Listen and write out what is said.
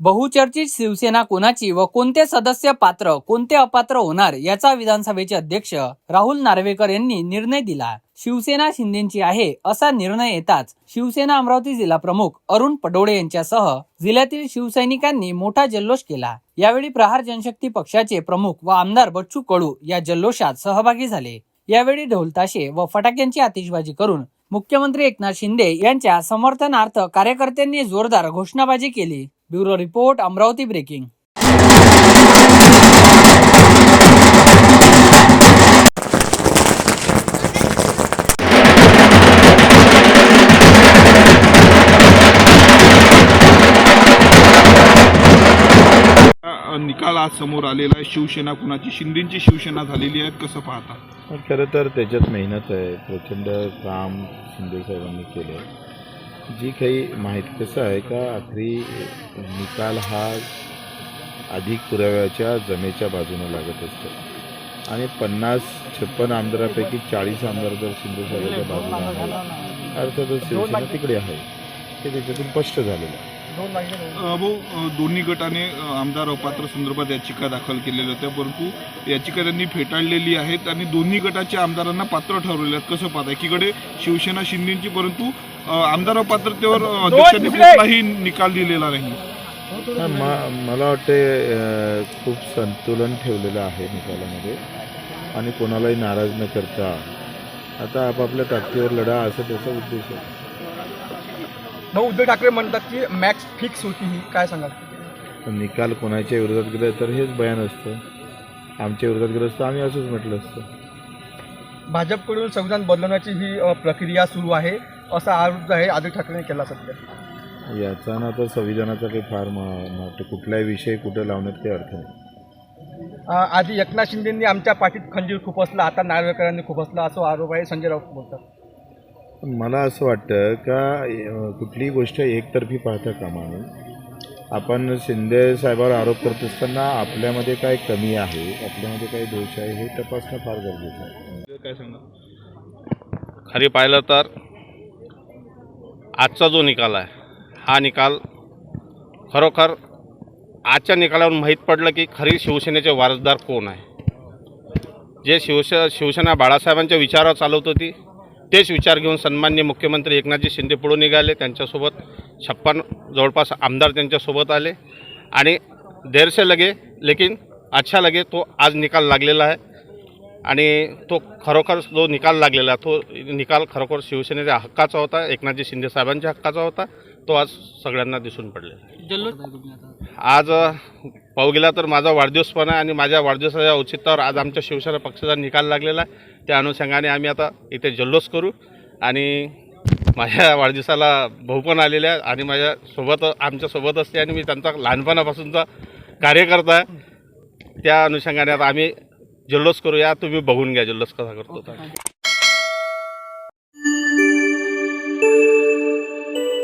बहुचर्चित शिवसेना कोणाची व कोणते सदस्य पात्र कोणते अपात्र होणार याचा विधानसभेचे अध्यक्ष राहुल नार्वेकर यांनी निर्णय दिला. शिवसेना शिंदेची आहे असा निर्णय येताच शिवसेना अमरावती जिल्हा प्रमुख अरुण पडोळे यांच्यासह जिल्ह्यातील शिवसैनिकांनी मोठा जल्लोष केला. यावेळी प्रहार जनशक्ती पक्षाचे प्रमुख व आमदार बच्चू कडू या जल्लोषात सहभागी झाले. यावेळी ढोलताशे व फटाक्यांची आतिषबाजी करून मुख्यमंत्री एकनाथ शिंदे यांच्या समर्थनार्थ कार्यकर्त्यांनी जोरदार घोषणाबाजी केली. Bureau report Amravati breaking. निकाल आज समोर आलेला आहे. शिवसेना कुणाची? शिंदेची शिवसेना झालेली आहे. कसं पाहता? खरं तर त्याच्यात मेहनत आहे. प्रचंड काम शिंदे साहेबांनी केलं आहे जी काही माहिती कसं आहे का आखरी निकाल हा अधिक पुराव्याच्या जमेच्या बाजूने लागत असतो. आणि पन्नास छप्पन आमदारापैकी चाळीस आमदार जर सिंधुदुर्गाच्या बाजूला आहे अर्थातच शिवसेना तिकडे आहे ते त्याच्यातून स्पष्ट झालेलं आहे. भाऊ दोन्ही गटाने आमदार अपात्र संदर्भात याचिका दाखल केलेल्या होत्या परंतु याचिका त्यांनी फेटाळलेली आहेत आणि दोन्ही गटाच्या आमदारांना पात्र ठरवले आहेत. कसं पाहता एकीकडे शिवसेना शिंदेची परंतु आमदार अपात्रतेवर अध्यक्षांनी कुठलाही निकाल दिलेला नाही. मला वाटते खूप संतुलन ठेवलेलं आहे निकालामध्ये आणि कोणालाही नाराज न करता आता आपापल्या ताकदीवर लढा असं त्याचा उद्देश आहे. भाऊ उद्धव ठाकरे म्हणतात की मॅक्स फिक्स होती ही. काय सांगाल? पण निकाल कोणाच्या विरोधात गेला तर हेच बयान असतं. आमच्या विरोधात गेलं असतं आम्ही असंच म्हटलं असतं. भाजपकडून संविधान बदलवण्याची ही अ, प्रक्रिया सुरू आहे असा आरोप जो आहे आदित्य ठाकरेंनी केला सध्या. याचा ना तर संविधानाचा काही फार म- मला वाटतं कुठलाही विषय कुठे लावण्यात काही अर्थ नाही. अ, आधी एकनाथ शिंदेंनी आमच्या पाठीत खंजीर खुपसला आता नार्वेकरांनी खुपसला असा आरोप आहे. संजय राऊत बोलतात. मला असं वाटतं का कुठलीही गोष्ट एकतर्फी पाहता कामा नये. आपण शिंदे साहेबावर आरोप करत असताना आपल्यामध्ये काय कमी आहे आपल्यामध्ये काय दोष आहे हे तपासणं फार गरजेचं आहे. काय सांगा खरी पाहिलं तर आजचा जो निकाल आहे हा निकाल खरोखर आजच्या निकालावरून माहीत पडलं की खरी शिवसेनेचे वारसदार कोण आहे? जे शिवसे शिवसेना बाळासाहेबांच्या विचारावर चालवत होती तेच विचार घेऊन सन्मान्य मुख्यमंत्री एकनाथजी शिंदे पुढे निघाले. त्यांच्यासोबत छप्पन जवळपास आमदार त्यांच्यासोबत आले. आणि देरसे लगे लेकिन अच्छा लगे तो आज निकाल लागलेला आहे. आणि तो खरोखर जो निकाल लागलेला तो निकाल खरोखर शिवसेनेच्या हक्काचा होता एकनाथजी शिंदे साहेबांच्या हक्काचा होता. तो आज सगळ्यांना दिसून पडलेला आज पाहू गेला तर माझा वाढदिवस पण आहे आणि माझ्या वाढदिवसाच्या औचित्यावर आज आमच्या शिवसेना पक्षाचा निकाल लागलेला आहे. त्या अनुषंगाने आम्ही आता इथे जल्लोष करू आणि माझ्या वाढदिवसाला भाऊ पण आलेले आहे आणि माझ्या सोबत आमच्यासोबत असते आणि मी त्यांचा लहानपणापासूनचा कार्यकर्ता आहे. त्या अनुषंगाने आता आम्ही जल्लोष करूया. तुम्ही बघून घ्या जल्लोष कसा करतो.